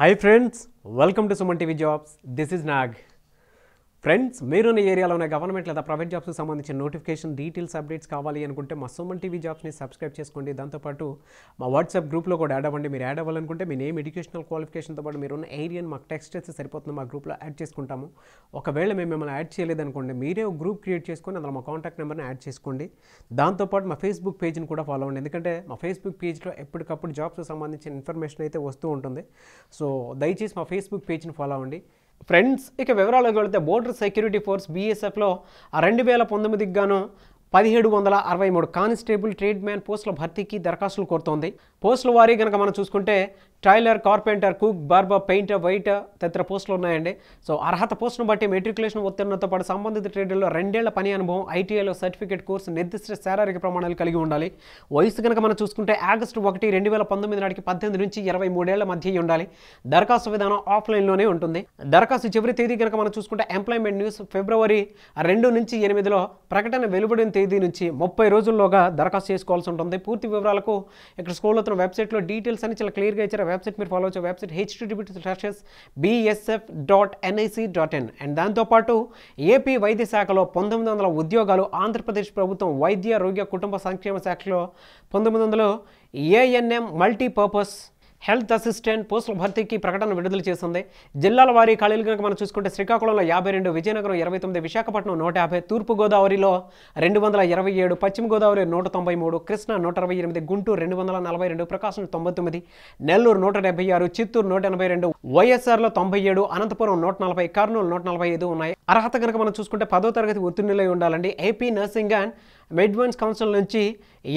Hi friends, welcome to Suman TV Jobs. This is Nag. Friends మీరున్న ఏరియాలోనే government లేదా private జాబ్స్కి సంబంధించిన నోటిఫికేషన్ డీటెయిల్స్ అప్డేట్స్ కావాలి అనుకుంటే మా సుమన్ టీవీ జాబ్స్ని సబ్స్క్రైబ్ చేసుకోండి. దాంతోపాటు మా వాట్సాప్ గ్రూప్లో కూడా యాడ్ అవ్వండి. మీరు యాడ్ అవ్వాలనుకుంటే మీ నేమ్ ఎడ్యుకేషనల్ క్వాలిఫికేషన్తో పాటు మీరు ఉన్న ఏరియాని మాకు టెక్స్ట్ చేస్తే సరిపోతుంది. మా గ్రూప్లో యాడ్ చేసుకుంటాము. ఒకవేళ మేము మిమ్మల్ని యాడ్ చేయలేదనుకోండి మీరే ఒక గ్రూప్ క్రియేట్ చేసుకొని అందులో మా కాంటాక్ట్ నెంబర్ని యాడ్ చేసుకోండి. దాంతోపాటు మా ఫేస్బుక్ పేజ్ని కూడా ఫాలో అవ్వండి. ఎందుకంటే మా ఫేస్బుక్ పేజ్లో ఎప్పటికప్పుడు జాబ్స్ సంబంధించిన ఇన్ఫర్మేషన్ అయితే వస్తూ ఉంటుంది. సో దయచేసి మా ఫేస్బుక్ పేజ్ని ఫాలో అవ్వండి. ఫ్రెండ్స్ ఇక వివరాలకు వెళితే బోర్డర్ సెక్యూరిటీ ఫోర్స్ బీఎస్ఎఫ్లో రెండు వేల పంతొమ్మిదికి గాను పదిహేడు వందల అరవై మూడు కానిస్టేబుల్ ట్రేడ్ మ్యాన్ పోస్టుల భర్తీకి దరఖాస్తులు కోరుతోంది. పోస్టుల వారీ కనుక మనం చూసుకుంటే tailor carpenter cook barber painter white తదితర పోస్టులు ఉన్నాయండి. సో అర్హత పోస్టును బట్టి మెట్రికులేషన్ ఉత్తీర్ణతో పాటు సంబంధిత ట్రేడ్లో రెండేళ్ళ పని అనుభవం ఐటీఐలో సర్టిఫికేట్ కోర్సు నిర్దిష్ట శారీరక ప్రమాణాలు కలిగి ఉండాలి. వయసు కనుక మనం చూసుకుంటే ఆగస్టు ఒకటి రెండు వేల పంతొమ్మిది నాటికి పద్దెనిమిది నుంచి ఇరవై మూడేళ్ళ మధ్య ఉండాలి. దరఖాస్తు విధానం ఆఫ్లైన్లోనే ఉంటుంది. దరఖాస్తు చివరి తేదీ కనుక మనం చూసుకుంటే ఎంప్లాయ్మెంట్ న్యూస్ ఫిబ్రవరి రెండు నుంచి ఎనిమిదిలో ప్రకటన వెలువడిన తేదీ నుంచి ముప్పై రోజుల్లోగా దరఖాస్తు చేసుకోవాల్సి ఉంటుంది. పూర్తి వివరాలకు ఇక్కడ స్కూల్ అవుతున్న వెబ్సైట్లో డీటెయిల్స్ అని చాలా క్లియర్గా ఇచ్చారు. వెబ్సైట్ మీరు ఫాలో అవచ్చు website HTTP slashes BSF dot NIC dot in. And దాంతోపాటు ఏపీ వైద్య శాఖలో పంతొమ్మిది వందల ఉద్యోగాలు ఆంధ్రప్రదేశ్ ప్రభుత్వం వైద్య ఆరోగ్య కుటుంబ సంక్షేమ శాఖలో పంతొమ్మిది వందలు ఏఎన్ఎం మల్టీపర్పస్ హెల్త్ అసిస్టెంట్ పోస్టుల భర్తీకి ప్రకటన విడుదల చేసింది. జిల్లాల వారీ ఖాళీలు కనుక మనం చూసుకుంటే శ్రీకాకుళంలో యాభై రెండు విజయనగరం ఇరవై తొమ్మిది విశాఖపట్నం నూట యాభై తూర్పుగోదావరిలో రెండు వందల ఇరవై ఏడు పశ్చిమ గోదావరి నూట తొంభై మూడు కృష్ణా నూట అరవై ఎనిమిది గుంటూరు రెండు వందల నలభై రెండు ప్రకాశం తొంభై తొమ్మిది నెల్లూరు నూట డెబ్బై ఆరు చిత్తూరు నూట ఎనభై రెండు వైఎస్ఆర్లో తొంభై ఏడు అనంతపురం నూట నలభై కర్నూలు నూట నలభై ఐదు ఉన్నాయి. అర్హత కనుక మనం చూసుకుంటే పదో తరగతి ఉత్తీర్ణులై ఉండాలండి. AP nursing and midwives council నుంచి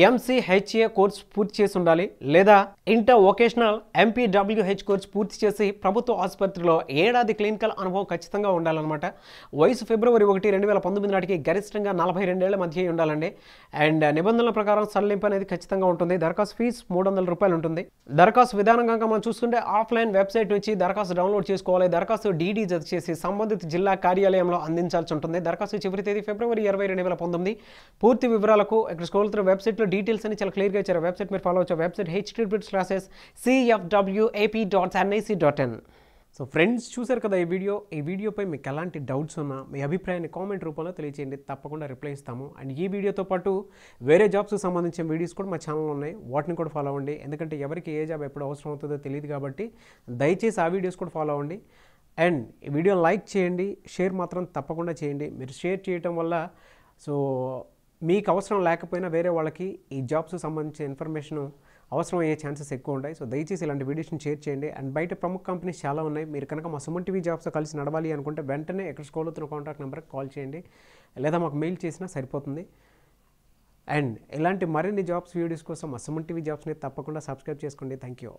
ఎంసీహెచ్ఏ కోర్స్ పూర్తి చేసి ఉండాలి. లేదా ఇంటర్ వొకేషనల్ ఎంపీడబ్ల్యూహెచ్ కోర్స్ పూర్తి చేసి ప్రభుత్వ ఆసుపత్రిలో ఏడాది క్లినికల్ అనుభవం ఖచ్చితంగా ఉండాలన్నమాట. వయసు ఫిబ్రవరి ఒకటి రెండు వేల పంతొమ్మిది నాటికి గరిష్టంగా నలభై రెండేళ్ళ మధ్య ఉండాలండి. అండ్ నిబంధనల ప్రకారం సడలింపు అనేది ఖచ్చితంగా ఉంటుంది. దరఖాస్తు ఫీజు మూడు వందల రూపాయలు ఉంటుంది. దరఖాస్తు విధానం కనుక మనం చూసుకుంటే ఆఫ్లైన్ వెబ్సైట్ నుంచి దరఖాస్తు డౌన్లోడ్ చేసుకోవాలి. దరఖాస్తు డీడీ జత చేసి సంబంధిత జిల్లా కార్యాలయంలో అందించాల్సి ఉంటుంది. దరఖాస్తు చివరి తేదీ ఫిబ్రవరి ఇరవై రెండు వేల పంతొమ్మిది. పూర్తి వివరాలకు ఇక్కడ స్కూల్ వెబ్సైట్లో డీటెయిల్స్ అని చాలా క్లియర్గా ఇచ్చారు. వెబ్సైట్ మీరు ఫాలో అవచ్చు. Website HTTP slashes CFWAP dot NIC dot in so friends చూశారు కదా ఈ వీడియో? ఈ వీడియోపై మీకు ఎలాంటి డౌట్స్ ఉన్నా మీ అభిప్రాయాన్ని కామెంట్ రూపంలో తెలియజేయండి తప్పకుండా రిప్లై ఇస్తాము. అండ్ ఈ వీడియోతో పాటు వేరే జాబ్స్కి సంబంధించిన వీడియోస్ కూడా మా ఛానల్లో ఉన్నాయి. వాటిని కూడా ఫాలో అవ్వండి. ఎందుకంటే ఎవరికి ఏ జాబ్ ఎప్పుడు అవసరం అవుతుందో తెలియదు కాబట్టి దయచేసి ఆ వీడియోస్ కూడా ఫాలో అవ్వండి. అండ్ ఈ వీడియో లైక్ చేయండి. షేర్ మాత్రం తప్పకుండా చేయండి. మీరు షేర్ చేయటం వల్ల సో మీకు అవసరం లేకపోయినా వేరే వాళ్ళకి ఈ జాబ్స్ సంబంధించిన ఇన్ఫర్మేషన్ అవసరం అయ్యే ఛాన్సెస్ ఎక్కువ ఉంటాయి. సో దయచేసి ఇలాంటి వీడియోస్ని షేర్ చేయండి. అండ్ బయట ప్రముఖ కంపెనీస్ చాలా ఉన్నాయి. మీరు కనుక మా సుమన్ టీవీ జాబ్స్తో కలిసి నడవాలి అనుకుంటే వెంటనే ఎక్కడ స్కోల్ అవుతున్న కాంటాక్ట్ నెంబర్కి కాల్ చేయండి. లేదా మాకు మెయిల్ చేసినా సరిపోతుంది. అండ్ ఇలాంటి మరిన్ని జాబ్స్ వీడియోస్ కోసం మా సుమన్ టీవీ జాబ్స్ని తప్పకుండా సబ్స్క్రైబ్ చేసుకోండి. Thank you